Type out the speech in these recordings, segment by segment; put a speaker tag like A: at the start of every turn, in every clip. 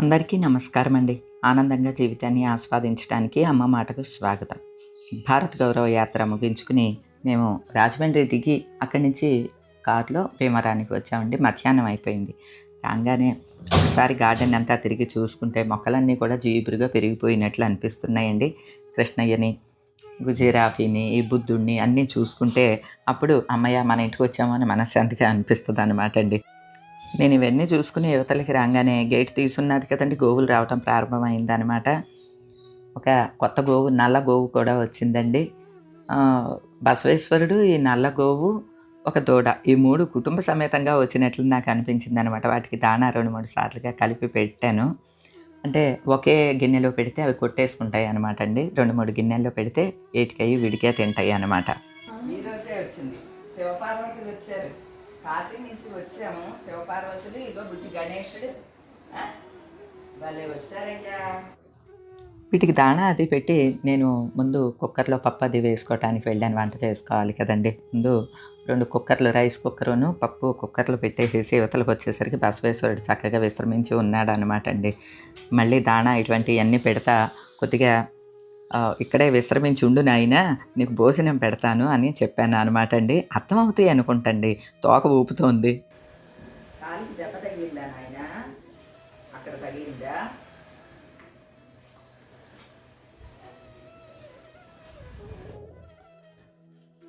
A: అందరికీ నమస్కారం అండి ఆనందంగా జీవితాన్ని ఆస్వాదించడానికి అమ్మ మాటకు స్వాగతం. భారత్ గౌరవ యాత్ర ముగించుకుని మేము రాజమండ్రి దిగి అక్కడి నుంచి కారులో భీమరానికి వచ్చామండి. మధ్యాహ్నం అయిపోయింది. రాగానే ఒకసారి గార్డెన్ అంతా తిరిగి చూసుకుంటే మొక్కలన్నీ కూడా జీబురుగా పెరిగిపోయినట్లు అనిపిస్తున్నాయండి. కృష్ణయ్యని గుజరాఫీని ఈ బుద్ధుడిని అన్నీ చూసుకుంటే అప్పుడు అమ్మయ్య మన ఇంటికి వచ్చామని మనశ్శాంతిగా అనిపిస్తుంది అనమాట అండి నేను ఇవన్నీ చూసుకుని యువతలకి రాగానే గేట్ తీసున్నది కదండి గోవులు రావటం ప్రారంభమైంది అనమాట ఒక కొత్త గోవు నల్ల గోవు కూడా వచ్చిందండి. బసవేశ్వరుడు ఈ నల్ల గోవు ఒక దూడ ఈ మూడు కుటుంబ సమేతంగా వచ్చినట్లు నాకు అనిపించింది అనమాట వాటికి దానా రెండు మూడు సార్లుగా కలిపి పెట్టాను. అంటే ఒకే గిన్నెలో పెడితే అవి కొట్టేసుకుంటాయి అనమాట అండి. రెండు మూడు గిన్నెల్లో పెడితే ఏటికయ్యి విడికే తింటాయి అనమాట వచ్చింది. శివపార్వతులు వచ్చారు. కాశీ నుంచి వచ్చాము. శివపార్వతులు ఇదో బుజ్జి గణేశుడు భలే వచ్చారయ్యా. వీటికి దాణా అది పెట్టి నేను ముందు కుక్కర్లో పప్పు అది వేసుకోవటానికి వెళ్ళాను. వంట చేసుకోవాలి కదండి. ముందు రెండు కుక్కర్లు రైస్ కుక్కరును పప్పు కుక్కర్లు పెట్టేసేసి యువతలకు వచ్చేసరికి బసవేశ్వరుడు చక్కగా విశ్రమించి ఉన్నాడు అనమాట అండి. మళ్ళీ దాణా ఇటువంటివన్నీ పెడతా కొద్దిగా ఇక్కడే విశ్రమించి ఉండు నాయనా నీకు భోజనం పెడతాను అని చెప్పాను అనమాట అండి. అర్థమవుతాయి అనుకుంటండి. తోక ఊపుతోంది. కాలికి దెబ్బ తగిలిందా నాయన? అక్కడ తగిలిందా?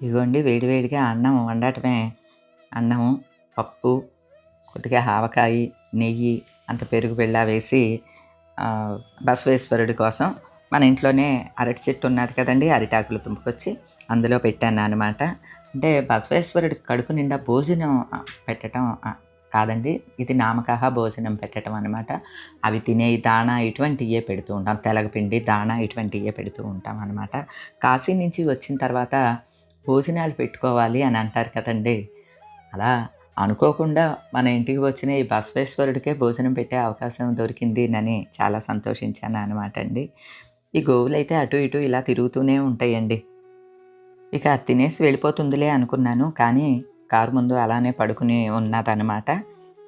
A: ఇదిగోండి వేడివేడిగా అన్నం వండటమే. అన్నము పప్పు కొద్దిగా ఆవకాయ నెయ్యి అంత పెరుగు బెల్లా వేసి బసవేశ్వరుడి కోసం మన ఇంట్లోనే అరటి చెట్టు ఉన్నది కదండి అరిటాకులు తుంపుకొచ్చి అందులో పెట్టాను అనమాట అంటే బసవేశ్వరుడి కడుపు నిండా భోజనం పెట్టడం కాదండి ఇది నామకాహ భోజనం పెట్టడం అనమాట అవి తినే దాణా ఇటువంటివే పెడుతూ ఉంటాం తెలగపిండి దాణా ఇటువంటివే పెడుతూ ఉంటాం అనమాట కాశీ నుంచి వచ్చిన తర్వాత భోజనాలు పెట్టుకోవాలి అని అంటారు కదండి. అలా అనుకోకుండా మన ఇంటికి వచ్చిన ఈ బసవేశ్వరుడికే భోజనం పెట్టే అవకాశం దొరికింది అని చాలా సంతోషించాను అనమాట అండి. ఈ గోవులైతే అటు ఇటు ఇలా తిరుగుతూనే ఉంటాయండి. ఇక అది తినేసి వెళ్ళిపోతుందిలే అనుకున్నాను. కానీ కారు ముందు అలానే పడుకుని ఉన్నదనమాట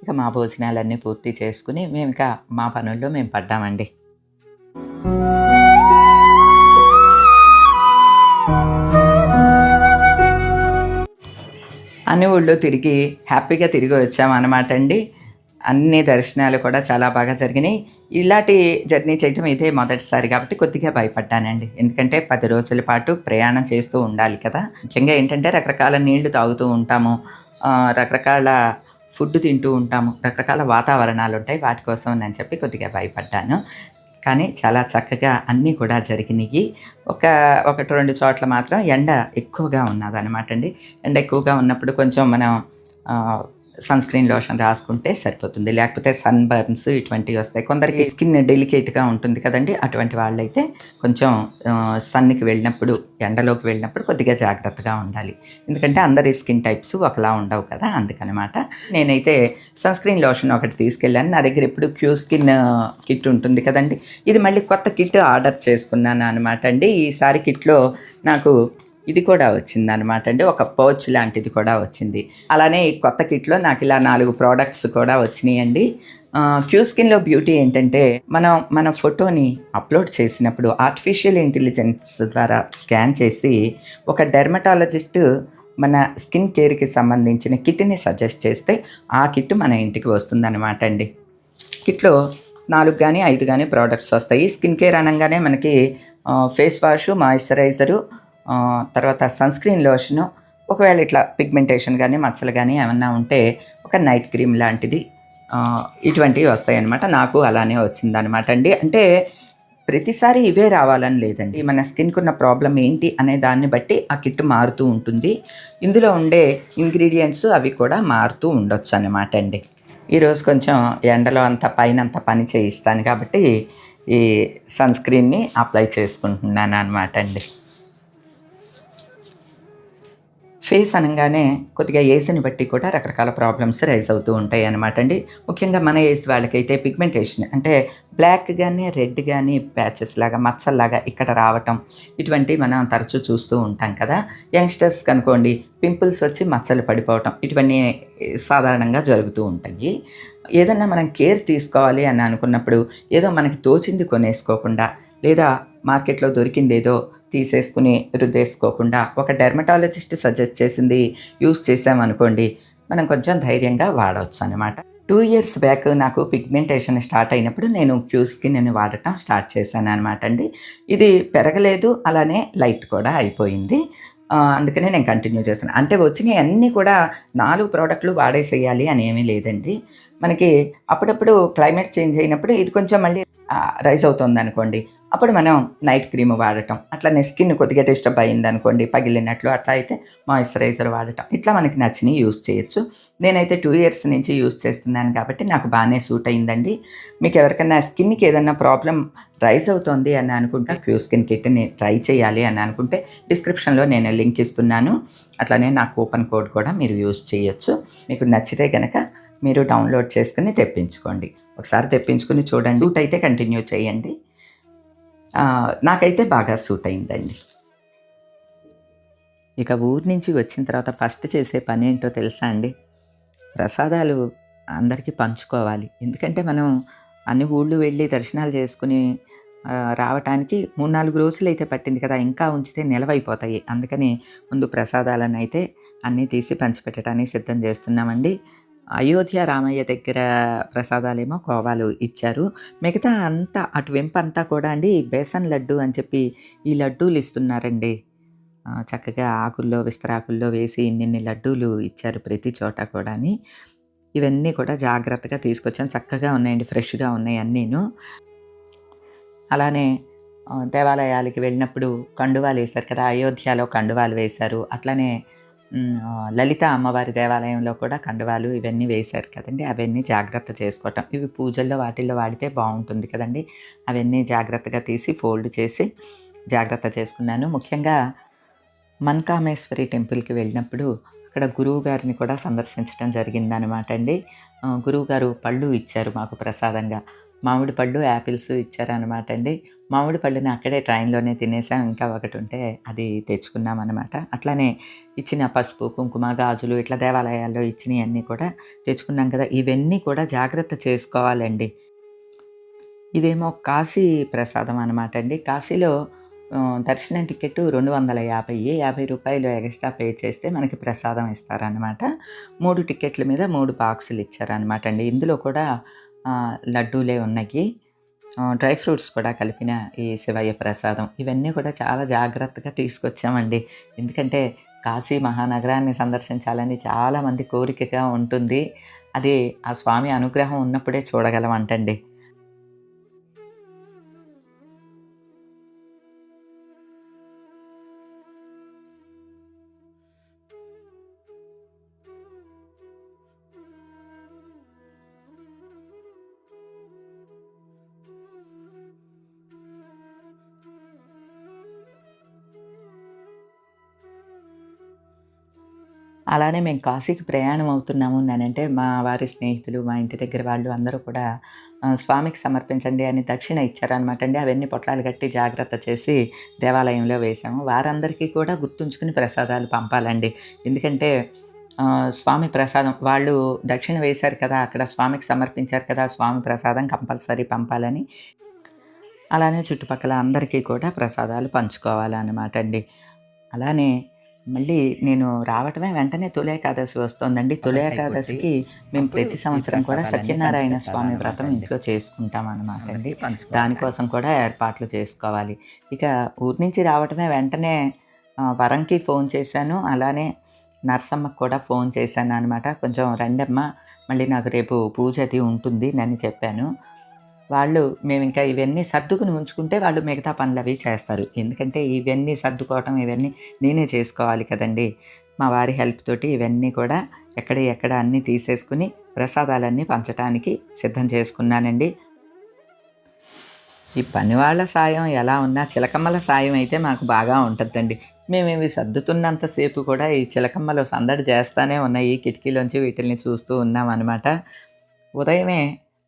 A: ఇక మా భోజనాలన్నీ పూర్తి చేసుకుని మేము ఇక మా పనుల్లో మేము పడ్డామండి. అన్ని ఊళ్ళో తిరిగి హ్యాపీగా తిరిగి వచ్చామన్నమాట అండి. అన్ని దర్శనాలు కూడా చాలా బాగా జరిగినాయి. ఇలాంటి జర్నీ చేయటం ఇదే మొదటిసారి కాబట్టి కొద్దిగా భయపడ్డానండి. ఎందుకంటే పది రోజుల పాటు ప్రయాణం చేస్తూ ఉండాలి కదా. ముఖ్యంగా ఏంటంటే రకరకాల నీళ్ళు తాగుతూ ఉంటాము. రకరకాల ఫుడ్ తింటూ ఉంటాము. రకరకాల వాతావరణాలు ఉంటాయి. వాటి కోసం అని చెప్పి కొద్దిగా భయపడ్డాను. కానీ చాలా చక్కగా అన్నీ కూడా జరిగినాయి. ఒక ఒకటి రెండు చోట్ల మాత్రం ఎండ ఎక్కువగా ఉన్నదన్నమాట అండి. ఎండ ఎక్కువగా ఉన్నప్పుడు కొంచెం మనం సన్ స్క్రీన్ లోషన్ రాసుకుంటే సరిపోతుంది. లేకపోతే సన్ బర్న్స్ ఇటువంటివి వస్తాయి. కొందరికి స్కిన్ డెలికేట్గా ఉంటుంది కదండి. అటువంటి వాళ్ళైతే కొంచెం సన్కి వెళ్ళినప్పుడు ఎండలోకి వెళ్ళినప్పుడు కొద్దిగా జాగ్రత్తగా ఉండాలి. ఎందుకంటే అందరి స్కిన్ టైప్స్ ఒకలా ఉండవు కదా అందుకనమాట. నేనైతే సన్ స్క్రీన్ లోషన్ ఒకటి తీసుకెళ్ళాను. నా దగ్గర ఇప్పుడు క్యూ స్కిన్ కిట్ ఉంటుంది కదండి. ఇది మళ్ళీ కొత్త కిట్ ఆర్డర్ చేసుకున్నాను అనమాట అండి. ఈసారి కిట్లో నాకు ఇది కూడా వచ్చింది అనమాట అండి. ఒక పౌచ్ లాంటిది కూడా వచ్చింది. అలానే ఈ కొత్త కిట్లో నాకు ఇలా నాలుగు ప్రోడక్ట్స్ కూడా వచ్చినాయండి. క్యూ స్కిన్లో బ్యూటీ ఏంటంటే మనం మన ఫోటోని అప్లోడ్ చేసినప్పుడు ఆర్టిఫిషియల్ ఇంటెలిజెన్స్ ద్వారా స్కాన్ చేసి ఒక డెర్మటాలజిస్ట్ మన స్కిన్ కేర్కి సంబంధించిన కిట్ని సజెస్ట్ చేస్తే ఆ కిట్ మన ఇంటికి వస్తుందన్నమాట అండి. కిట్లో నాలుగు కానీ ఐదు కానీ ప్రోడక్ట్స్ వస్తాయి. స్కిన్ కేర్ అనగానే మనకి ఫేస్ వాష్ మాయిశ్చరైజరు తర్వాత సన్ స్క్రీన్ లోషను ఒకవేళ ఇట్లా పిగ్మెంటేషన్ కానీ మచ్చలు కానీ ఏమన్నా ఉంటే ఒక నైట్ క్రీమ్ లాంటిది ఇటువంటివి వస్తాయి అన్నమాట నాకు అలానే వచ్చిందనమాట అండి. అంటే ప్రతిసారి ఇవే రావాలని లేదండి. మన స్కిన్కి ఉన్న ప్రాబ్లం ఏంటి అనే దాన్ని బట్టి ఆ కిట్ మారుతూ ఉంటుంది. ఇందులో ఉండే ఇంగ్రీడియంట్స్ అవి కూడా మారుతూ ఉండొచ్చు అనమాట అండి. ఈరోజు కొంచెం ఎండలో అంత పైన అంత పని చేయిస్తాను కాబట్టి ఈ సన్ స్క్రీన్ని అప్లై చేసుకుంటున్నాను అనమాట అండి. ఫేస్ అనగానే కొద్దిగా ఏజ్ని బట్టి కూడా రకరకాల ప్రాబ్లమ్స్ రైజ్ అవుతూ ఉంటాయి అనమాట అండి. ముఖ్యంగా మన ఏజ్ వాళ్ళకైతే పిగ్మెంటేషన్ అంటే బ్లాక్ కానీ రెడ్ కానీ ప్యాచెస్ లాగా మచ్చల్లాగా ఇక్కడ రావటం ఇటువంటివి మనం తరచూ చూస్తూ ఉంటాం కదా. యంగ్స్టర్స్ కనుకోండి పింపుల్స్ వచ్చి మచ్చలు పడిపోవటం ఇటువన్నీ సాధారణంగా జరుగుతూ ఉంటాయి. ఏదన్నా మనం కేర్ తీసుకోవాలి అని అనుకున్నప్పుడు ఏదో మనకి తోచింది కొనేసుకోకుండా లేదా మార్కెట్లో దొరికింది ఏదో తీసేసుకుని రుద్దేసుకోకుండా ఒక డెర్మటాలజిస్ట్ సజెస్ట్ చేసింది యూస్ చేసామనుకోండి మనం కొంచెం ధైర్యంగా వాడవచ్చు అనమాట టూ ఇయర్స్ బ్యాక్ నాకు పిగ్మెంటేషన్ స్టార్ట్ అయినప్పుడు నేను క్యూ నేను వాడటం స్టార్ట్ చేశాను అనమాట అండి. ఇది పెరగలేదు అలానే లైట్ కూడా అయిపోయింది. అందుకనే నేను కంటిన్యూ చేస్తాను అంటే వచ్చినాయి అన్నీ కూడా నాలుగు ప్రోడక్ట్లు వాడేసేయాలి అని ఏమీ లేదండి. మనకి అప్పుడప్పుడు క్లైమేట్ చేంజ్ అయినప్పుడు ఇది కొంచెం మళ్ళీ రైజ్ అవుతుంది అనుకోండి అప్పుడు మనం నైట్ క్రీమ్ వాడటం అట్లనే స్కిన్ కొద్దిగా డిస్టర్బ్ అయింది అనుకోండి పగిలినట్లు అట్లా అయితే మాయిశ్చరైజర్ వాడటం. ఇట్లా మనకి నచ్చినవి యూస్ చేయొచ్చు. నేనైతే టూ ఇయర్స్ నుంచి యూస్ చేస్తున్నాను కాబట్టి నాకు బాగానే సూట్ అయిందండి మీకు ఎవరికైనా స్కిన్కి ఏదైనా ప్రాబ్లం రైజ్ అవుతుంది అని అనుకుంటే క్యూ స్కిన్ కిట్ని ట్రై చేయాలి అని అనుకుంటే డిస్క్రిప్షన్లో నేను లింక్ ఇస్తున్నాను. అట్లానే నా కూపన్ కోడ్ కూడా మీరు యూస్ చేయొచ్చు. మీకు నచ్చితే కనుక మీరు డౌన్లోడ్ చేసుకుని తెప్పించుకోండి. ఒకసారి తెప్పించుకుని చూడండి. సూట్ అయితే కంటిన్యూ చేయండి. నాకైతే బాగా సూట్ అయిందండి. ఇక ఊరి నుంచి వచ్చిన తర్వాత ఫస్ట్ చేసే పని ఏంటో తెలుసా అండి? ప్రసాదాలు అందరికీ పంచుకోవాలి. ఎందుకంటే మనం అన్ని ఊళ్ళు వెళ్ళి దర్శనాలు చేసుకుని రావటానికి మూడు నాలుగు రోజులు అయితే పట్టింది కదా ఇంకా ఉంచితే నిలవైపోతాయి. అందుకని ముందు ప్రసాదాలను అయితే అన్నీ తీసి పంచిపెట్టడానికి సిద్ధం చేస్తున్నామండి. అయోధ్య రామయ్య దగ్గర ప్రసాదాలేమో కోవాలు ఇచ్చారు. మిగతా అంతా అటు వెంపు అంతా కూడా అండి బేసన్ లడ్డు అని చెప్పి ఈ లడ్డూలు ఇస్తున్నారండి. చక్కగా ఆకుల్లో విస్తరాకుల్లో వేసి ఇన్నిన్ని లడ్డూలు ఇచ్చారు ప్రతి చోట కూడాని. ఇవన్నీ కూడా జాగ్రత్తగా తీసుకొచ్చాను చక్కగా ఉన్నాయండి ఫ్రెష్గా ఉన్నాయి అన్నీను. అలానే దేవాలయాలకి వెళ్ళినప్పుడు కండువాలు వేశారు కదా అయోధ్యలో కండువాలు వేశారు. అట్లనే లలిత అమ్మవారి దేవాలయంలో కూడా కండువాలు ఇవన్నీ వేశారు కదండి. అవన్నీ జాగ్రత్త చేసుకోవటం. ఇవి పూజల్లో వాటిల్లో వాడితే బాగుంటుంది కదండి. అవన్నీ జాగ్రత్తగా తీసి ఫోల్డ్ చేసి జాగ్రత్త చేసుకున్నాను. ముఖ్యంగా మన్కామేశ్వరి టెంపుల్కి వెళ్ళినప్పుడు అక్కడ గురువు గారిని కూడా సందర్శించడం జరిగిందనమాట అండి. గురువు గారు పళ్ళు ఇచ్చారు మాకు ప్రసాదంగా. మామిడి పళ్ళు యాపిల్స్ ఇచ్చారనమాట అండి. మామిడి పళ్ళుని అక్కడే ట్రైన్లోనే తినేసాం. ఇంకా ఒకటి ఉంటే అది తెచ్చుకున్నాం అనమాట అట్లానే ఇచ్చిన పసుపు కుంకుమ గాజులు ఇట్లా దేవాలయాల్లో ఇచ్చినవి అన్నీ కూడా తెచ్చుకున్నాం కదా. ఇవన్నీ కూడా జాగ్రత్త చేసుకోవాలండి. ఇదేమో కాశీ ప్రసాదం అనమాట అండి. కాశీలో దర్శనం టికెట్ రెండు వందల యాభై యాభై రూపాయలు ఎక్స్ట్రా పే చేస్తే మనకి ప్రసాదం ఇస్తారనమాట మూడు టికెట్ల మీద మూడు బాక్సులు ఇచ్చారనమాట అండి. ఇందులో కూడా లడ్డూలే ఉన్నాయి. డ్రై ఫ్రూట్స్ కూడా కలిపిన ఈ శివయ్య ప్రసాదం ఇవన్నీ కూడా చాలా జాగ్రత్తగా తీసుకొచ్చామండి. ఎందుకంటే కాశీ మహానగరాన్ని సందర్శించాలని చాలామంది కోరికగా ఉంటుంది. అది ఆ స్వామి అనుగ్రహం ఉన్నప్పుడే చూడగలమంటండి. అలానే మేము కాశీకి ప్రయాణం అవుతున్నాము అంటే మా వారి స్నేహితులు మా ఇంటి దగ్గర వాళ్ళు అందరూ కూడా స్వామికి సమర్పించండి అని దక్షిణ ఇచ్చారనమాట అండి. అవన్నీ పొట్లాలు కట్టి జాగ్రత్త చేసి దేవాలయంలో వేసాము వారందరికీ కూడా గుర్తుంచుకుని ప్రసాదాలు పంపాలండి. ఎందుకంటే స్వామి ప్రసాదం వాళ్ళు దక్షిణ వేశారు కదా అక్కడ స్వామికి సమర్పించారు కదా స్వామి ప్రసాదం కంపల్సరీ పంపాలని. అలానే చుట్టుపక్కల అందరికీ కూడా ప్రసాదాలు పంచుకోవాలన్నమాట అండి. అలానే మళ్ళీ నేను రావటమే వెంటనే తొలి ఏకాదశి వస్తుందండి. తొలి ఏకాదశికి మేము ప్రతి సంవత్సరం కూడా సత్యనారాయణ స్వామి వ్రతం ఇంట్లో చేసుకుంటాం అనమాట అండి. దానికోసం కూడా ఏర్పాట్లు చేసుకోవాలి. ఇక ఊరి నుంచి రావటమే వెంటనే వరంకి ఫోన్ చేశాను. అలానే నర్సమ్మకు కూడా ఫోన్ చేశాను అనమాట కొంచెం రండమ్మ మళ్ళీ నాకు రేపు పూజ అది ఉంటుంది అని చెప్పాను. వాళ్ళు మేము ఇంకా ఇవన్నీ సర్దుకుని ఉంచుకుంటే వాళ్ళు మిగతా పనులు అవి చేస్తారు. ఎందుకంటే ఇవన్నీ సర్దుకోవటం ఇవన్నీ నేనే చేసుకోవాలి కదండి. మా వారి హెల్ప్ తోటి ఇవన్నీ కూడా ఎక్కడ ఎక్కడ అన్నీ తీసేసుకుని ప్రసాదాలన్నీ పంచడానికి సిద్ధం చేసుకున్నానండి. ఈ పనివాళ్ళ సాయం ఎలా ఉన్నా చిలకమ్మల సాయం అయితే మాకు బాగా ఉంటుందండి. మేము ఇవి సర్దుతున్నంతసేపు కూడా ఈ చిలకమ్మలు సందడి చేస్తూనే ఉన్నాయి. కిటికీలోంచి వీటిల్ని చూస్తూ ఉన్నాం అనమాట ఉదయమే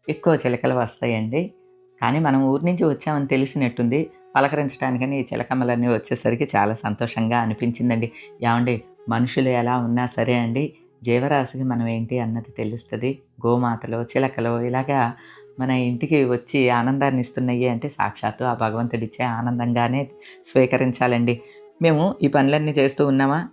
A: ఎక్కువ చిలకలు వస్తాయండి. కానీ మనం ఊరి నుంచి వచ్చామని తెలిసినట్టుంది. పలకరించడానికని ఈ చిలకమ్మలన్నీ వచ్చేసరికి చాలా సంతోషంగా అనిపించిందండి. ఏమండి మనుషులు ఎలా ఉన్నా సరే అండి జీవరాశికి మనం ఏంటి అన్నది తెలుస్తుంది. గోమాతలో చిలకలో ఇలాగా మన ఇంటికి వచ్చి ఆనందాన్ని ఇస్తున్నాయి అంటే సాక్షాత్తు ఆ భగవంతుడిచ్చే ఆనందంగానే స్వీకరించాలండి. మేము ఈ పనులన్నీ చేస్తూ ఉన్నామా?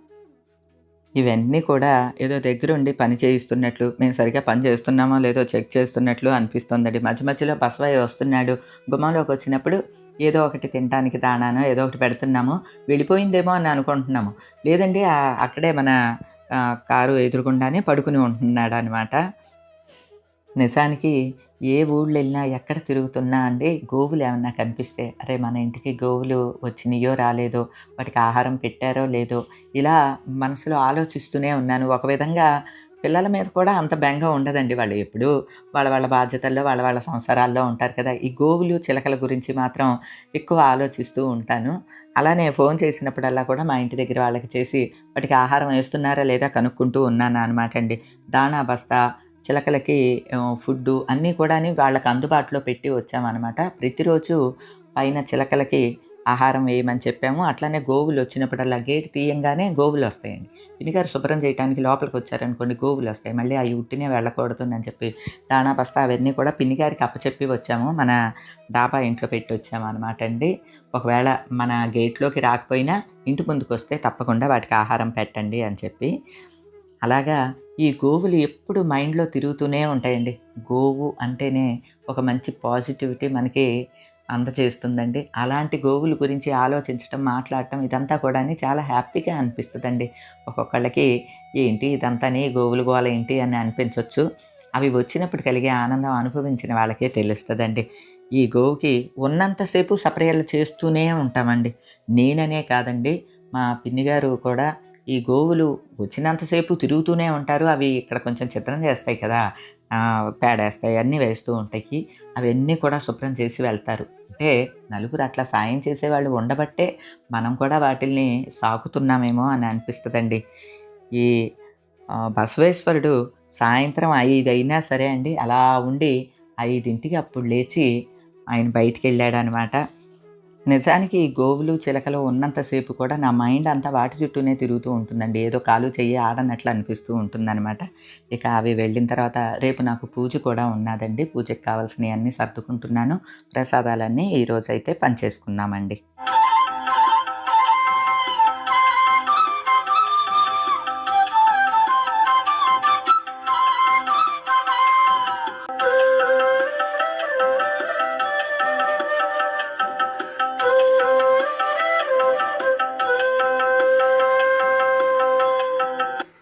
A: ఇవన్నీ కూడా ఏదో దగ్గరుండి పని చేయిస్తున్నట్లు మేము సరిగ్గా పని చేస్తున్నామో లేదో చెక్ చేస్తున్నట్లు అనిపిస్తుందండి. మధ్య మధ్యలో బసవయ్య వస్తున్నాడు. గుమ్మంలోకి వచ్చినప్పుడు ఏదో ఒకటి తినడానికి దానానో ఏదో ఒకటి పెడుతున్నాము. వెళ్ళిపోయిందేమో అని అనుకుంటున్నాము. లేదండి అక్కడే మన కారు ఎదురుకుండానే పడుకుని ఉంటున్నాడు అనమాట నిజానికి ఏ ఊళ్ళో వెళ్ళినా ఎక్కడ తిరుగుతున్నా అండి గోవులు ఏమన్నా కనిపిస్తే అరే మన ఇంటికి గోవులు వచ్చినాయో రాలేదో వాటికి ఆహారం పెట్టారో లేదో ఇలా మనసులో ఆలోచిస్తూనే ఉన్నాను. ఒక విధంగా పిల్లల మీద కూడా అంత బెంగ ఉండదండి వాళ్ళు ఎప్పుడు. వాళ్ళ వాళ్ళ బాధ్యతల్లో వాళ్ళ వాళ్ళ సంసారాల్లో ఉంటారు కదా. ఈ గోవులు చిలకల గురించి మాత్రం ఎక్కువ ఆలోచిస్తూ ఉంటాను. అలానే ఫోన్ చేసినప్పుడల్లా కూడా మా ఇంటి దగ్గర వాళ్ళకి చేసి వాటికి ఆహారం వేస్తున్నారా లేదా? కనుక్కుంటూ ఉన్నాను అనమాట అండి. దాణా బస్తా చిలకలకి ఫుడ్డు అన్నీ కూడా వాళ్ళకి అందుబాటులో పెట్టి వచ్చామన్నమాట. ప్రతిరోజు పైన చిలకలకి ఆహారం వేయమని చెప్పాము. అట్లానే గోవులు వచ్చినప్పుడల్లా గేట్ తీయంగానే గోవులు వస్తాయండి. పినిగారు శుభ్రం చేయడానికి లోపలికి వచ్చారనుకోండి గోవులు వస్తాయి. మళ్ళీ అవి ఉట్టినే వెళ్ళకూడదని చెప్పి దానా బస్తా అవన్నీ కూడా పిన్నిగారికి అప్పచెప్పి వచ్చాము. మన డాబా ఇంట్లో పెట్టి వచ్చాము అనమాట అండి. ఒకవేళ మన గేట్లోకి రాకపోయినా ఇంటి ముందుకు వస్తే తప్పకుండా వాటికి ఆహారం పెట్టండి అని చెప్పి అలాగా ఈ గోవులు ఎప్పుడు మైండ్లో తిరుగుతూనే ఉంటాయండి. గోవు అంటేనే ఒక మంచి పాజిటివిటీ మనకి అందజేస్తుందండి అలాంటి గోవుల గురించి ఆలోచించడం మాట్లాడటం ఇదంతా కూడా చాలా హ్యాపీగా అనిపిస్తుందండి. ఒక్కొక్కళ్ళకి ఏంటి ఇదంతానే గోవులు గోల ఏంటి అని అనిపించవచ్చు అవి వచ్చినప్పుడు కలిగే ఆనందం అనుభవించిన వాళ్ళకే తెలుస్తుందండి. ఈ గోవుకి ఉన్నంతసేపు సపర్యలు చేస్తూనే ఉంటామండి. నేననే కాదండి మా పిన్నిగారు కూడా ఈ గోవులు వచ్చినంతసేపు తిరుగుతూనే ఉంటారు. అవి ఇక్కడ కొంచెం చిత్రం చేస్తాయి కదా. పేడేస్తాయి అన్నీ వేస్తూ ఉంటాయి. అవన్నీ కూడా శుభ్రం చేసి వెళ్తారు. అంటే నలుగురు అట్లా సాయం చేసేవాళ్ళు ఉండబట్టే మనం కూడా వాటిల్ని సాకుతున్నామేమో అని అనిపిస్తుందండి. ఈ బసవేశ్వరుడు సాయంత్రం ఐదు అయినా సరే అండి అలా ఉండి ఐదింటికి అప్పుడు లేచి ఆయన బయటికి వెళ్ళాడనమాట నిజానికి ఈ గోవులు చిలకలు ఉన్నంతసేపు కూడా నా మైండ్ అంతా వాటి చుట్టూనే తిరుగుతూ ఉంటుందండి. ఏదో కాలు చెయ్యి ఆడనట్లు అనిపిస్తూ ఉంటుందన్నమాట. ఇక అవి వెళ్ళిన తర్వాత రేపు నాకు పూజ కూడా ఉన్నదండి. పూజకి కావాల్సినవి అన్నీ సర్దుకుంటున్నాను. ప్రసాదాలన్నీ ఈరోజైతే పనిచేసుకున్నామండి.